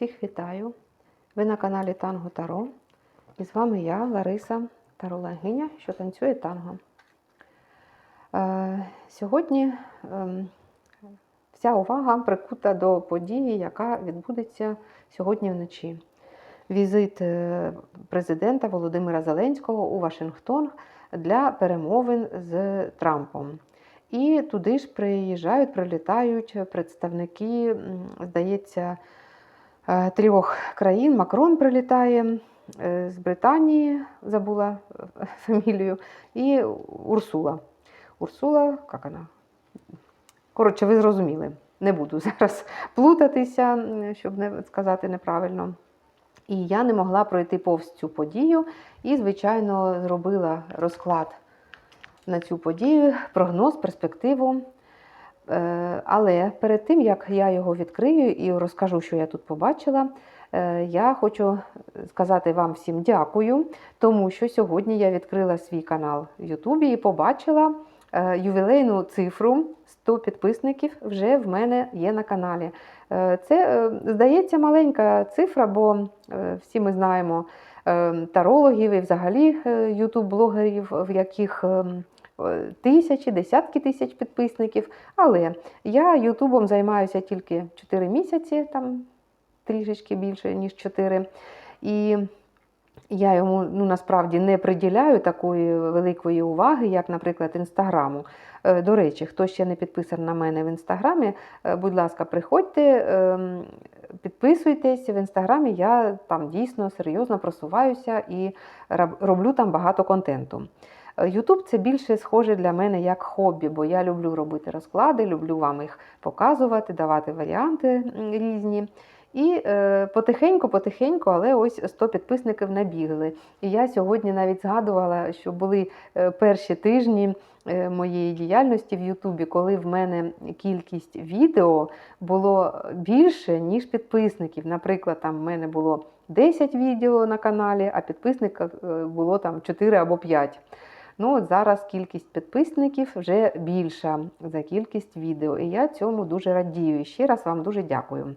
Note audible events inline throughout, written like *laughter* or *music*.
Всіх вітаю! Ви на каналі Танго Таро. І з вами я, Лариса Тарологиня, що танцює танго. Е, сьогодні е, вся увага прикута до події, яка відбудеться сьогодні вночі. Візит е, президента Володимира Зеленського у Вашингтон для перемовин з Трампом. І туди ж приїжджають, прилітають представники, здається, трьох країн. Макрон прилітає е, з Британії, забула е, фамілію, і Урсула. Урсула, як вона? Коротше, ви зрозуміли. Не буду *laughs* зараз плутатися, щоб не сказати неправильно. І я не могла пройти повз цю подію і, звичайно, зробила розклад на цю подію, прогноз, перспективу. Е, Але перед тим, як я його відкрию і розкажу, що я тут побачила, е, я хочу сказати вам всім дякую, тому що сьогодні я відкрила свій канал в Ютубі і побачила е, ювілейну цифру 100 підписників вже в мене є на каналі. Це, здається, маленька цифра, бо всі ми знаємо тарологів і взагалі ютуб-блогерів, в яких ем, тисячі, десятки тисяч підписників. Але я Ютубом займаюся тільки 4 місяці, там трішечки більше, ніж 4. І я йому ну, насправді не приділяю такої великої уваги, як, наприклад, інстаграму. Е, До речі, хто ще не підписаний на мене в інстаграмі, е, будь ласка, приходьте, ем, підписуйтесь в інстаграмі. Я там дійсно серйозно просуваюся і роблю там багато контенту. Ютуб це більше схоже для мене як хобі, бо я люблю робити розклади, люблю вам їх показувати, давати варіанти різні. І е, потихеньку, потихеньку, але ось 100 підписників набігли. І я сьогодні навіть згадувала, що були е, перші тижні е, моєї діяльності в Ютубі, коли в мене кількість відео було більше, ніж підписників. Наприклад, там в мене було 10 відео на каналі, а підписників е, було там 4 або 5. Ну, от зараз кількість підписників вже більша за кількість відео, і я цьому дуже радію. Ще раз вам дуже дякую.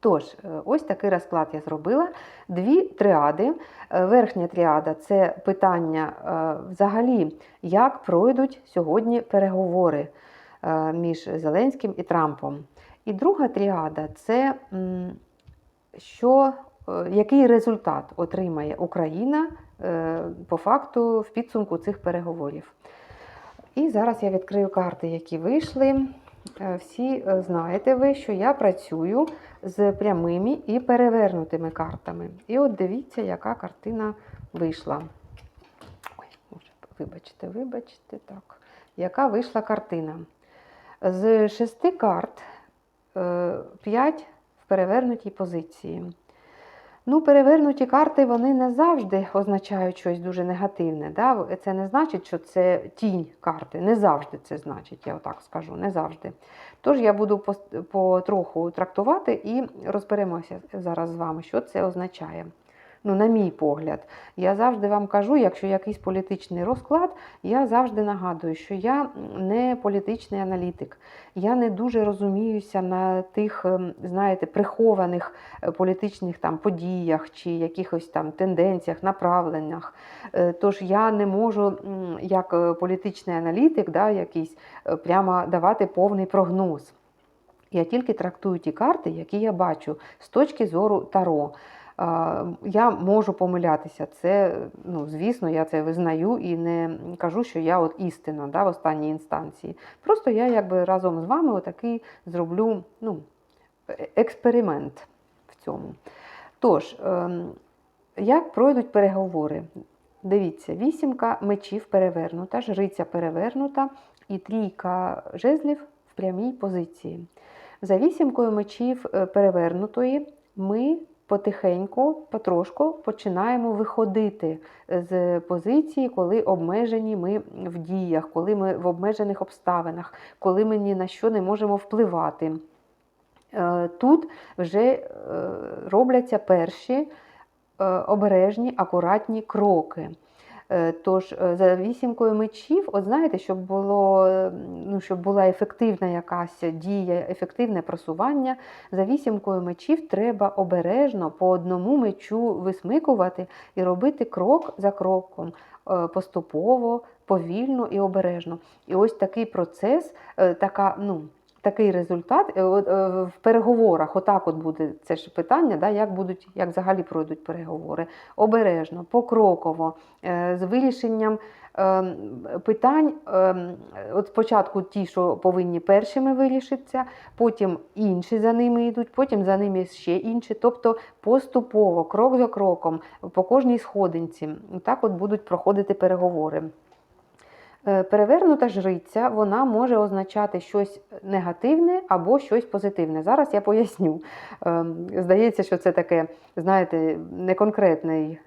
Тож, е, ось такий розклад я зробила. Дві тріади. Е, Верхня тріада це питання е, взагалі, як пройдуть сьогодні переговори між Зеленським і Трампом. І друга тріада це що, який результат отримає Україна по факту в підсумку цих переговорів. І зараз я відкрию карти, які вийшли. Всі знаєте ви, що я працюю з прямими і перевернутими картами. І от дивіться, яка картина вийшла. Ой, вибачте, вибачте, так. Яка вийшла картина? З шести карт е, п'ять в перевернутій позиції. Ну, перевернуті карти вони не завжди означають щось дуже негативне. Да? Це не значить, що це тінь карти. Не завжди це значить, я отак скажу, не завжди. Тож я буду потроху трактувати і розберемося зараз з вами, що це означає. Ну, на мій погляд, я завжди вам кажу, якщо якийсь політичний розклад, я завжди нагадую, що я не політичний аналітик. Я не дуже розуміюся на тих, ем, знаєте, прихованих е, політичних там подіях чи якихось там тенденціях, направленнях. Е, Тож я не можу, як е, політичний аналітик, да, якийсь прямо давати повний прогноз. Я тільки трактую ті карти, які я бачу з точки зору Таро. Я можу помилятися. Це, ну, звісно, я це визнаю і не кажу, що я от істина да, в останній інстанції. Просто я якби разом з вами отакий зроблю ну, е- експеримент в цьому. Тож, ем, як пройдуть переговори? Дивіться, вісімка мечів перевернута, жриця перевернута і трійка жезлів в прямій позиції. За вісімкою мечів е, перевернутої ми потихеньку, потрошку починаємо виходити з позиції, коли обмежені ми в діях, коли ми в обмежених обставинах, коли ми ні на що не можемо впливати. Е, Тут вже е, робляться перші е, обережні, акуратні кроки. Е, Тож е, за вісімкою мечів, от знаєте, щоб було ну, щоб була ефективна якась дія, ефективне просування, за вісімкою мечів треба обережно по одному мечу висмикувати і робити крок за кроком, е, поступово, повільно і обережно. І ось такий процес, така, ну, такий результат е, е, в переговорах, отак от буде це ж питання, да, як будуть, як взагалі пройдуть переговори. Обережно, покроково, е, з вирішенням ем, питань. ем, От спочатку ті, що повинні першими вирішитися, потім інші за ними йдуть, потім за ними ще інші. Тобто поступово, крок за кроком, по кожній сходинці, так от будуть проходити переговори. Е, Перевернута жриця вона може означати щось негативне або щось позитивне. Зараз я поясню. Ем, Здається, що це таке, знаєте,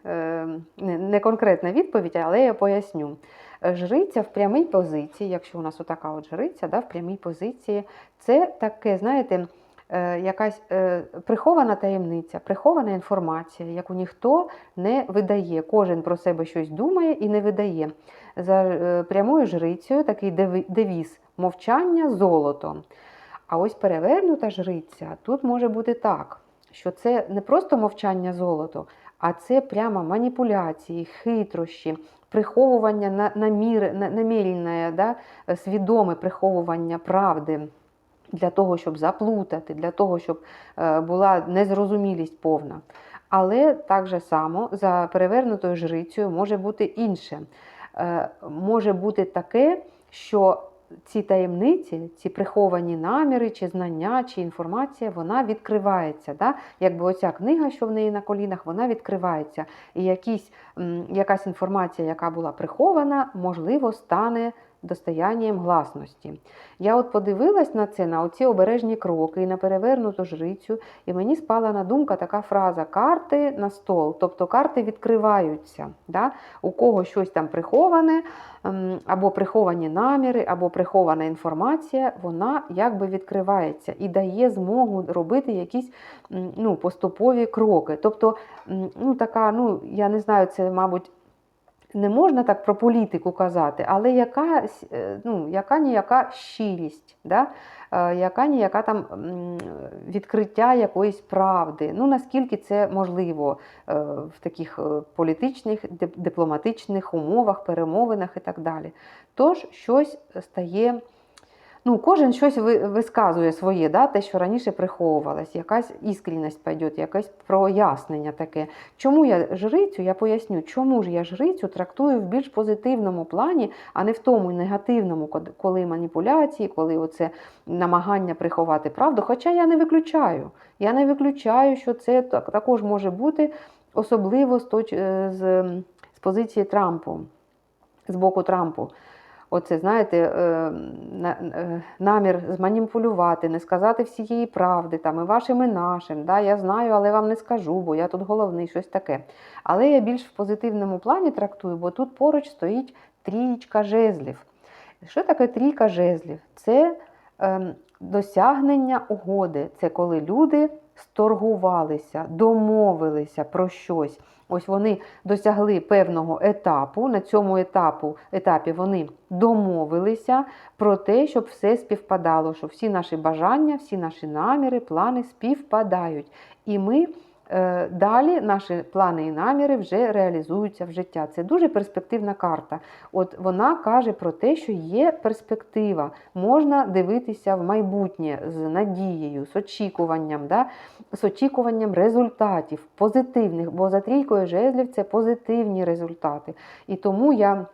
ем, неконкретна відповідь, але я поясню. Жриця в прямій позиції, якщо у нас отака от жриця, да, в прямій позиції, це таке, знаєте, е, якась е, прихована таємниця, прихована інформація, яку ніхто не видає. Кожен про себе щось думає і не видає. За е, прямою жрицею такий девіз мовчання золото. А ось перевернута жриця тут може бути так, що це не просто мовчання золото, а це прямо маніпуляції, хитрощі, приховування на, на, наміренне, да, свідоме приховування правди. Для того, щоб заплутати, для того, щоб е, була незрозумілість повна. Але так же само за перевернутою жрицею може бути інше. Е, Може бути таке, що ці таємниці, ці приховані наміри, чи знання, чи інформація, вона відкривається. Да? Якби оця книга, що в неї на колінах, вона відкривається. І якісь, якась інформація, яка була прихована, можливо, стане достоянням гласності. Я от подивилась на це, на оці обережні кроки і на перевернуту жрицю, і мені спала на думка така фраза карти на стол, тобто карти відкриваються. Да? У кого щось там приховане, ем, або приховані наміри, або прихована інформація, вона якби відкривається і дає змогу робити якісь ну, поступові кроки. Тобто, ну, така, ну, я не знаю, це, мабуть, не можна так про політику казати, але якась, е, ну, яка ніяка щирість, да? е, яка ніяка там відкриття якоїсь правди. Ну, наскільки це можливо е, в таких політичних, дипломатичних умовах, перемовинах і так далі. Тож щось стає. Ну, кожен щось висказує своє, да, те, що раніше приховувалось, якась іскренність пойде, якесь прояснення таке. Чому я жрицю, я поясню, чому ж я жрицю трактую в більш позитивному плані, а не в тому негативному, коли маніпуляції, коли оце намагання приховати правду. Хоча я не виключаю. Я не виключаю, що це так- також може бути, особливо з, е, з, з позиції Трампу, з боку Трампу. Оце, знаєте, е, е, намір зманіпулювати, не сказати всієї правди, там, і вашим, і нашим. Да? Я знаю, але вам не скажу, бо я тут головний, щось таке. Але я більш в позитивному плані трактую, бо тут поруч стоїть трієчка жезлів. Що таке трійка жезлів? Це ем, досягнення угоди. Це коли люди сторгувалися, домовилися про щось. Ось вони досягли певного етапу. На цьому етапу, етапі вони домовилися про те, щоб все співпадало, що всі наші бажання, всі наші наміри, плани співпадають. І ми далі наші плани і наміри вже реалізуються в життя. Це дуже перспективна карта. От вона каже про те, що є перспектива, можна дивитися в майбутнє з надією, з очікуванням, да? з очікуванням результатів, позитивних, бо за трійкою жезлів це позитивні результати. І тому я.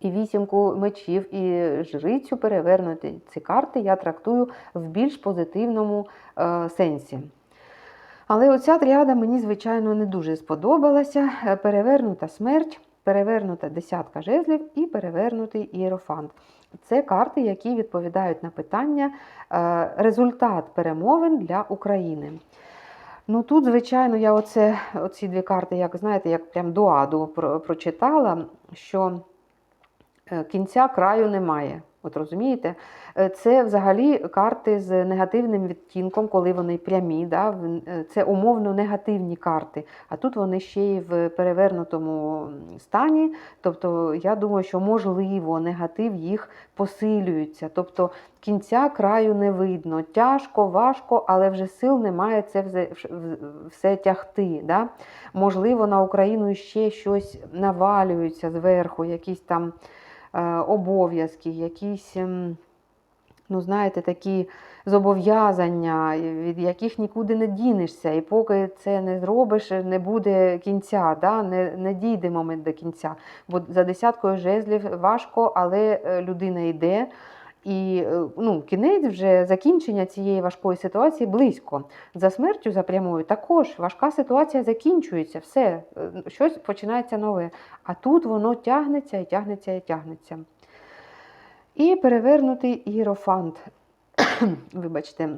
І вісімку мечів, і жрицю перевернути ці карти я трактую в більш позитивному е, сенсі. Але оця тріада мені, звичайно, не дуже сподобалася. Е, Перевернута смерть, перевернута десятка жезлів і перевернутий ієрофант. Це карти, які відповідають на питання е, результат перемовин для України. Ну тут, звичайно, я оце, оці дві карти, як знаєте, як прям дуаду про- прочитала, що е, кінця краю немає. От розумієте? Е, Це взагалі карти з негативним відтінком, коли вони прямі. Да? е, Це умовно негативні карти. А тут вони ще й в перевернутому стані. Тобто, я думаю, що можливо негатив їх посилюється. Тобто кінця краю не видно. Тяжко, важко, але вже сил немає це все, тягти. Да? Можливо, на Україну ще щось навалюється зверху, якісь там обов'язки, якісь. ем, Ну, знаєте, такі зобов'язання, від яких нікуди не дінешся. І поки це не зробиш, не буде кінця, да? не, не дійде момент до кінця. Бо за десяткою жезлів важко, але е, людина йде. І е, ну, кінець вже закінчення цієї важкої ситуації близько. За смертю за прямою також важка ситуація закінчується, все, е, щось починається нове. А тут воно тягнеться і тягнеться і тягнеться. І перевернутий іерофант. *coughs* Вибачте.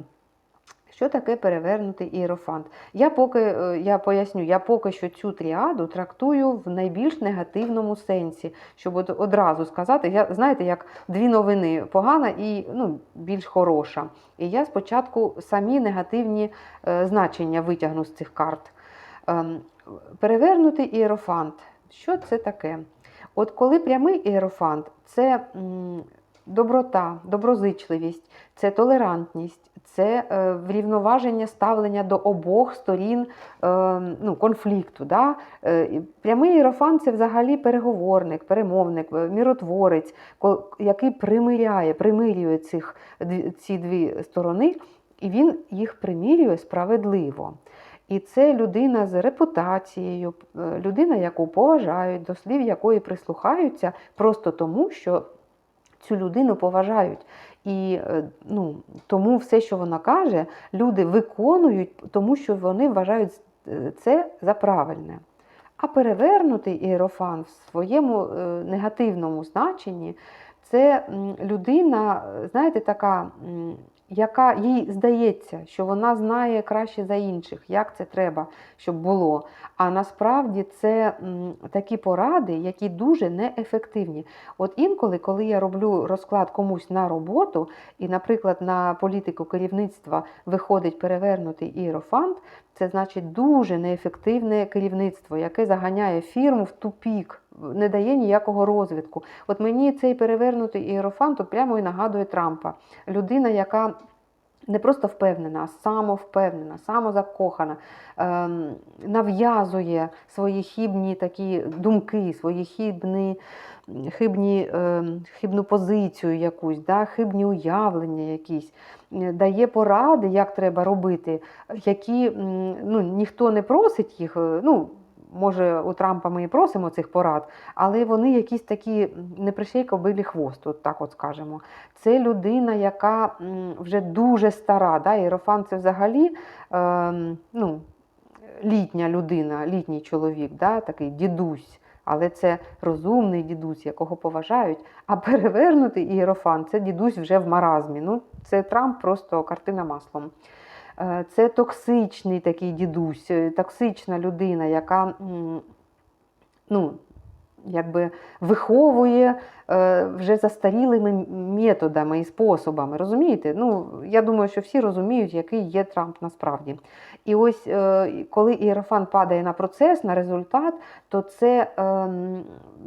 Що таке перевернутий іерофант? Я поки е, я поясню, я поки що цю тріаду трактую в найбільш негативному сенсі, щоб одразу сказати, я знаєте, як дві новини погана і ну, більш хороша. І я спочатку самі негативні е, значення витягну з цих карт. Ем, перевернутий іерофант. Що це таке? От коли прямий іерофант це доброта, доброзичливість, це толерантність, це е, врівноваження ставлення до обох сторін е, ну, конфлікту. Да? Е, прямий іерофант це взагалі переговорник, перемовник, е, міротворець, який примиряє, примирює цих, ці дві сторони, і він їх примирює справедливо. І це людина з репутацією, е, людина, яку поважають, до слів якої прислухаються, просто тому, що цю людину поважають. І е, ну, тому все, що вона каже, люди виконують, тому що вони вважають е, це за правильне. А перевернутий іерофан в своєму е, негативному значенні це людина, знаєте, така, яка їй здається, що вона знає краще за інших, як це треба, щоб було. А насправді це такі поради, які дуже неефективні. От інколи, коли я роблю розклад комусь на роботу, і, наприклад, на політику керівництва виходить перевернутий іерофант, це значить дуже неефективне керівництво, яке заганяє фірму в тупік, не дає ніякого розвитку. От мені цей перевернутий іерофант прямо і нагадує Трампа. Людина, яка не просто впевнена, а самовпевнена, самозакохана, ем, нав'язує свої хібні такі думки, свої хібні, хибні, ем, хибну позицію якусь, да, хибні уявлення якісь, е, дає поради, як треба робити, які ну, ніхто не просить їх. е, ну, Може, у Трампа ми і просимо цих порад, але вони якісь такі не прищей кобилі хвост, от так от скажемо. Це людина, яка вже дуже стара. Да? Єрофан це взагалі ем, ну, літня людина, літній чоловік, да? такий дідусь. Але це розумний дідусь, якого поважають. А перевернутий ієрофан це дідусь вже в маразмі. Ну, це Трамп просто картина маслом. Е, Це токсичний такий дідусь, е, токсична людина, яка ну, якби виховує е, вже застарілими методами і способами. Розумієте? Ну, я думаю, що всі розуміють, який є Трамп насправді. І ось коли ієрофан падає на процес, на результат, то це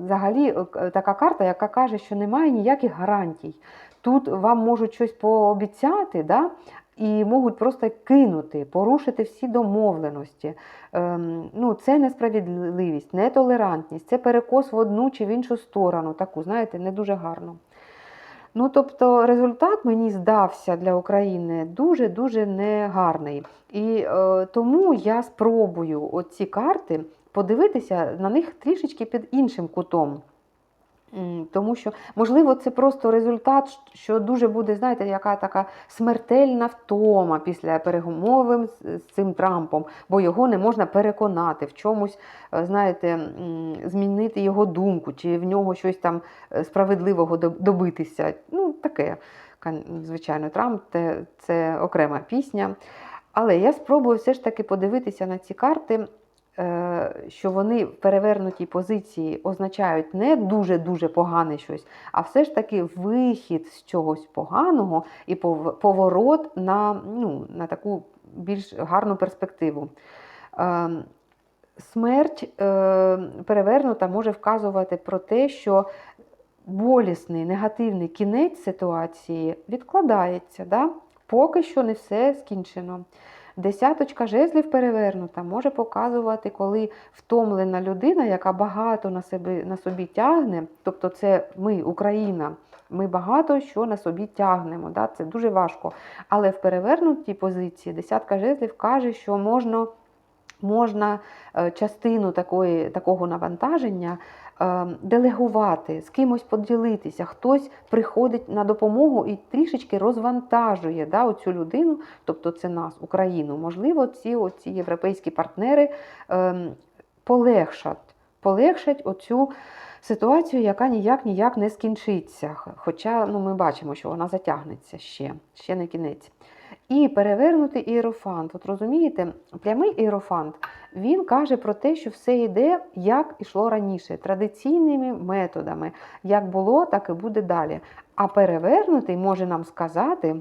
взагалі така карта, яка каже, що немає ніяких гарантій. Тут вам можуть щось пообіцяти, да? І можуть просто кинути, порушити всі домовленості. Ем, ну, це несправедливість, нетолерантність, це перекос в одну чи в іншу сторону, таку, знаєте, не дуже гарно. Ну, тобто результат мені здався для України дуже-дуже негарний. І е, тому я спробую оці карти подивитися на них трішечки під іншим кутом. Тому що, можливо, це просто результат, що дуже буде, знаєте, яка така смертельна втома після перемови з, цим Трампом, бо його не можна переконати в чомусь, е, знаєте, змінити його думку, чи в нього щось там е, справедливого добитися. Ну, таке, звичайно, Трамп це, окрема пісня. Але я спробую все ж таки подивитися на ці карти що вони в перевернутій позиції означають не дуже-дуже погане щось, а все ж таки вихід з чогось поганого і поворот на, ну, на таку більш гарну перспективу. Е, Смерть е, перевернута може вказувати про те, що болісний негативний кінець ситуації відкладається. Да? Поки що не все скінчено. Десяточка жезлів перевернута може показувати, коли втомлена людина, яка багато на собі, на собі тягне, тобто це ми, Україна, ми багато що на собі тягнемо. Да? Це дуже важко. Але в перевернутій позиції десятка жезлів каже, що можна, можна е, частину такої, такого навантаження делегувати, з кимось поділитися, хтось приходить на допомогу і трішечки розвантажує да, оцю людину, тобто це нас, Україну. Можливо, ці оці європейські партнери ем, полегшать, полегшать оцю ситуацію, яка ніяк ніяк не скінчиться. Хоча ну, ми бачимо, що вона затягнеться ще, ще не кінець. І перевернутий іерофант. От розумієте, прямий іерофант він каже про те, що все йде, як ішло раніше, традиційними методами. Як було, так і буде далі. А перевернутий може нам сказати,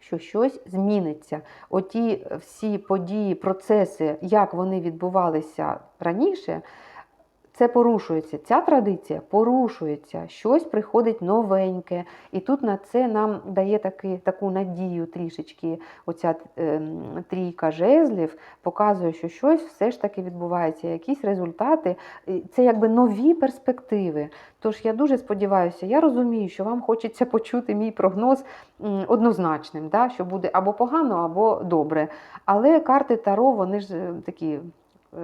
що щось зміниться. Оті всі події, процеси, як вони відбувалися раніше, це порушується. Ця традиція порушується, щось приходить новеньке. І тут на це нам дає таки, таку надію трішечки. Оця ем, трійка жезлів показує, що щось все ж таки відбувається, якісь результати. Це якби нові перспективи. Тож я дуже сподіваюся, я розумію, що вам хочеться почути мій прогноз однозначним, да, що буде або погано, або добре. Але карти Таро, вони ж е, такі е,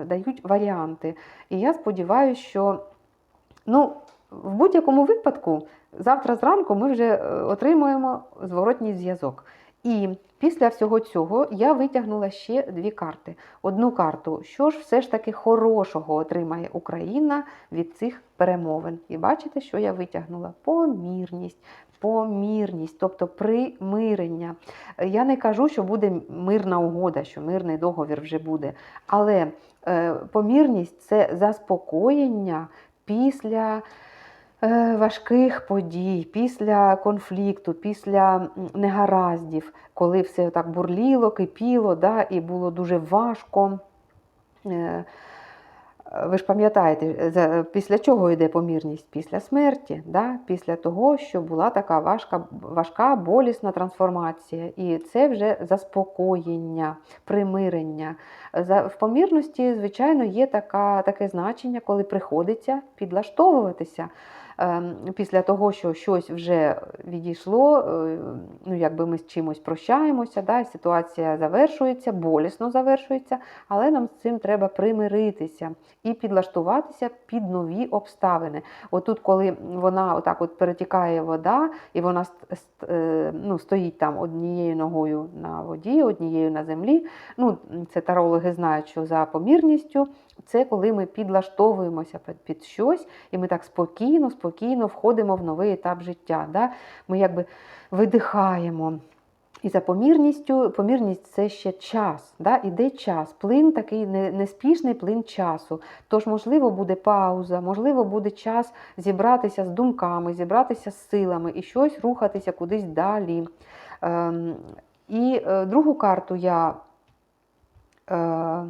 дають варіанти. І я сподіваюся, що ну, в будь-якому випадку завтра зранку ми вже е, отримуємо зворотній зв'язок. І після всього цього я витягнула ще дві карти. Одну карту, що ж все ж таки хорошого отримає Україна від цих перемовин. І бачите, що я витягнула? Помірність. Помірність, тобто примирення. Я не кажу, що буде мирна угода, що мирний договір вже буде. Але е, помірність це заспокоєння після важких подій, після конфлікту, після негараздів, коли все так бурліло, кипіло, да, і було дуже важко. Е, ви ж пам'ятаєте, після чого йде помірність? Після смерті, да? після того, що була така важка, важка болісна трансформація. І це вже заспокоєння, примирення. В помірності, звичайно, є така, таке значення, коли приходиться підлаштовуватися. Ем, Після того, що щось вже відійшло, е, ну якби ми з чимось прощаємося, да, ситуація завершується, болісно завершується, але нам з цим треба примиритися і підлаштуватися під нові обставини. Отут, коли вона отак от перетікає вода, і вона е, ну, стоїть там однією ногою на воді, однією на землі. Ну, це тарологи знають, що за помірністю це коли ми підлаштовуємося під, під щось, і ми так спокійно, спокійно входимо в новий етап життя. Да? Ми якби видихаємо. І за помірністю, помірність це ще час, да? іде час, плин такий неспішний плин часу. Тож, можливо, буде пауза, можливо, буде час зібратися з думками, зібратися з силами і щось рухатися кудись далі. Ем, і е, другу карту я е,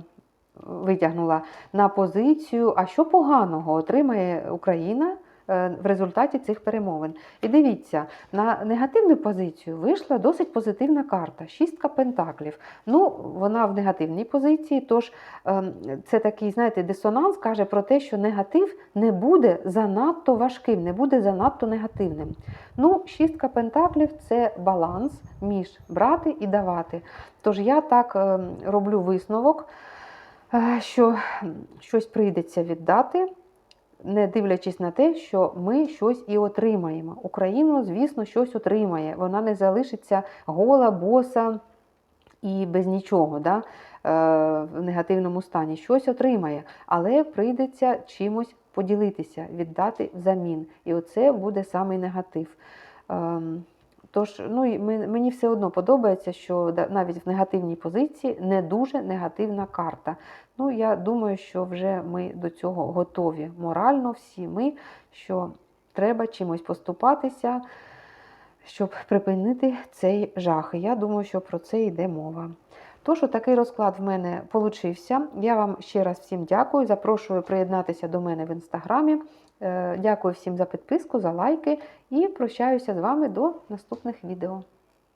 витягнула на позицію, а що поганого отримає Україна е, в результаті цих перемовин. І дивіться, на негативну позицію вийшла досить позитивна карта шістка пентаклів. Ну, вона в негативній позиції, тож ем, це такий, знаєте, дисонанс каже про те, що негатив не буде занадто важким, не буде занадто негативним. Ну, шістка пентаклів це баланс між брати і давати. Тож я так ем, роблю висновок, що щось прийдеться віддати не дивлячись на те, що ми щось і отримаємо. Україна, звісно, щось отримає. Вона не залишиться гола, боса і без нічого да, е, в негативному стані. Щось отримає, але прийдеться чимось поділитися, віддати взамін. І оце буде самий негатив. Тож, ну, мені все одно подобається, що навіть в негативній позиції не дуже негативна карта. Ну, я думаю, що вже ми до цього готові морально, всі ми, що треба чимось поступатися, щоб припинити цей жах. Я думаю, що про це йде мова. Тож, такий розклад в мене получився. Я вам ще раз всім дякую. Запрошую приєднатися до мене в інстаграмі. Е, Дякую всім за підписку, за лайки і прощаюся з вами до наступних відео.